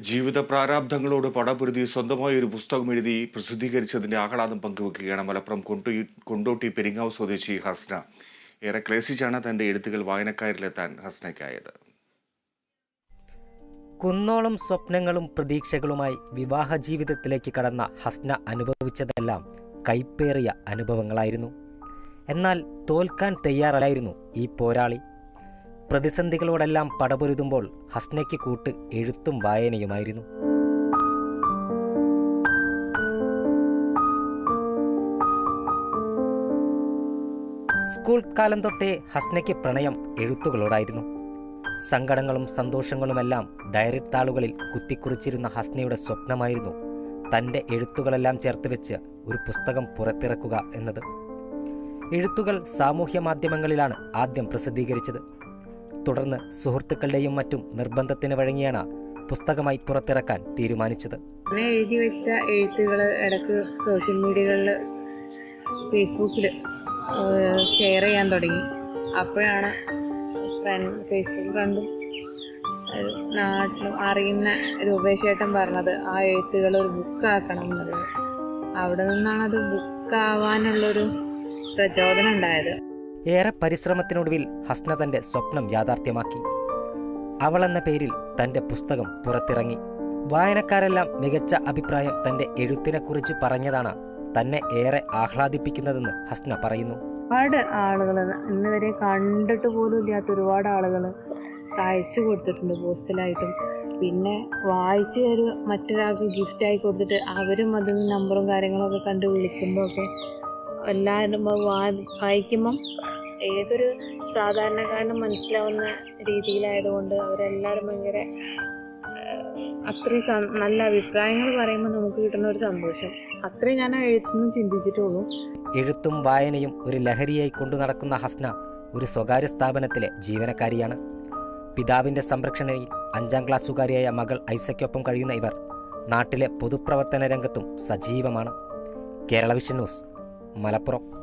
ജീവിത പ്രാരാബ്ധങ്ങളോട് പടപൊരുതി സ്വന്തമായി ഒരു പുസ്തകം എഴുതി പ്രസിദ്ധീകരിച്ചതിന്റെ ആഹ്ലാദം പങ്കുവെക്കുകയാണ് മലപ്പുറം കൊണ്ടോ കൊണ്ടോട്ടി പെരിങ്ങാവ് സ്വദേശി ഹസ്ന. ഏറെ ക്ലേശിച്ചാണ് തന്റെ എഴുത്തുകൾ വായനക്കാരിലെത്താൻ ഹസ്നയ്ക്കായത്. കുന്നോളം സ്വപ്നങ്ങളും പ്രതീക്ഷകളുമായി വിവാഹ ജീവിതത്തിലേക്ക് കടന്ന ഹസ്ന അനുഭവിച്ചതെല്ലാം കൈപ്പേറിയ അനുഭവങ്ങളായിരുന്നു. എന്നാൽ തോൽക്കാൻ തയ്യാറല്ലായിരുന്നു ഈ പോരാളി. പ്രതിസന്ധികളോടെല്ലാം പടപൊരുതുമ്പോൾ ഹസ്നയ്ക്ക് കൂട്ട് എഴുത്തും വായനയുമായിരുന്നു. സ്കൂൾ കാലം തൊട്ടേ ഹസ്നയ്ക്ക് പ്രണയം എഴുത്തുകളോടായിരുന്നു. സങ്കടങ്ങളും സന്തോഷങ്ങളുമെല്ലാം ഡയറി താളുകളിൽ കുത്തിക്കുറിച്ചിരുന്ന ഹസ്നയുടെ സ്വപ്നമായിരുന്നു തന്റെ എഴുത്തുകളെല്ലാം ചേർത്ത് വെച്ച് ഒരു പുസ്തകം പുറത്തിറക്കുക എന്നത്. എഴുത്തുകൾ സാമൂഹ്യ മാധ്യമങ്ങളിലാണ് ആദ്യം പ്രസിദ്ധീകരിച്ചത്. തുടർന്ന് സുഹൃത്തുക്കളുടെയും മറ്റും നിർബന്ധത്തിന് വഴങ്ങിയാണ് പുസ്തകമായി പുറത്തിറക്കാൻ തീരുമാനിച്ചത്. ഞാൻ എഴുതി വെച്ച എഴുത്തുകൾ ഇടയ്ക്ക് സോഷ്യൽ മീഡിയകളിൽ ഫേസ്ബുക്കിൽ ഷെയർ ചെയ്യാൻ തുടങ്ങി. അപ്പോഴാണ് ഫ്രണ്ട് ഫേസ്ബുക്ക് ഫ്രണ്ടും ഒരു നാട്ടിലും അറിയുന്ന രൂപേഷേട്ടൻ പറഞ്ഞത് ആ എഴുത്തുകൾ ഒരു ബുക്കാക്കണം എന്നുള്ളത്. അവിടെ നിന്നാണ് അത് ബുക്കാവാനുള്ളൊരു പ്രചോദനം ഉണ്ടായത്. ഏറെ പരിശ്രമത്തിനൊടുവിൽ ഹസ്ന തന്റെ സ്വപ്നം യാഥാർത്ഥ്യമാക്കി. അവളെന്ന പേരിൽ തന്റെ പുസ്തകം പുറത്തിറങ്ങി. വായനക്കാരെല്ലാം മികച്ച അഭിപ്രായം തന്റെ എഴുത്തിനെക്കുറിച്ച് പറഞ്ഞതാണ് തന്നെ ഏറെ ആഹ്ലാദിപ്പിക്കുന്നതെന്ന് ഹസ്ന പറയുന്നു. ഒരുപാട് ആളുകൾ ഇന്ന് വരെ കണ്ടിട്ട് പോലും ഇല്ലാത്ത ഒരുപാട് ആളുകൾ അയച്ചു കൊടുത്തിട്ടുണ്ട് പോസ്റ്റലായിട്ടും. പിന്നെ വായിച്ച് ഒരു മറ്റൊരാൾക്ക് ഗിഫ്റ്റായി കൊടുത്തിട്ട് അവരും അതിൽ നമ്പറും കാര്യങ്ങളൊക്കെ കണ്ട് വിളിക്കുമ്പോൾ ഒക്കെ എല്ലാവരും വായിക്കുമ്പം ഏതൊരു സാധാരണക്കാരനും മനസ്സിലാവുന്ന രീതിയിലായതുകൊണ്ട് അവരെല്ലാവരും ഭയങ്കര അത്രയും നല്ല അഭിപ്രായങ്ങൾ പറയുമ്പോൾ നമുക്ക് കിട്ടുന്ന ഒരു സന്തോഷം. അത്രയും ഞാൻ എഴുത്തുനിന്ന് ചിന്തിച്ചിട്ടുള്ളൂ. എഴുത്തും വായനയും ഒരു ലഹരിയായി കൊണ്ടു നടക്കുന്ന ഹസ്ന ഒരു സ്വകാര്യ സ്ഥാപനത്തിലെ ജീവനക്കാരിയാണ്. പിതാവിന്റെ സംരക്ഷണയിൽ അഞ്ചാം ക്ലാസ്സുകാരിയായ മകൾ ഐസയ്ക്കൊപ്പം കഴിയുന്ന ഇവർ നാട്ടിലെ പൊതുപ്രവർത്തന രംഗത്തും സജീവമാണ്. Kerala vision news. മലപ്പുറം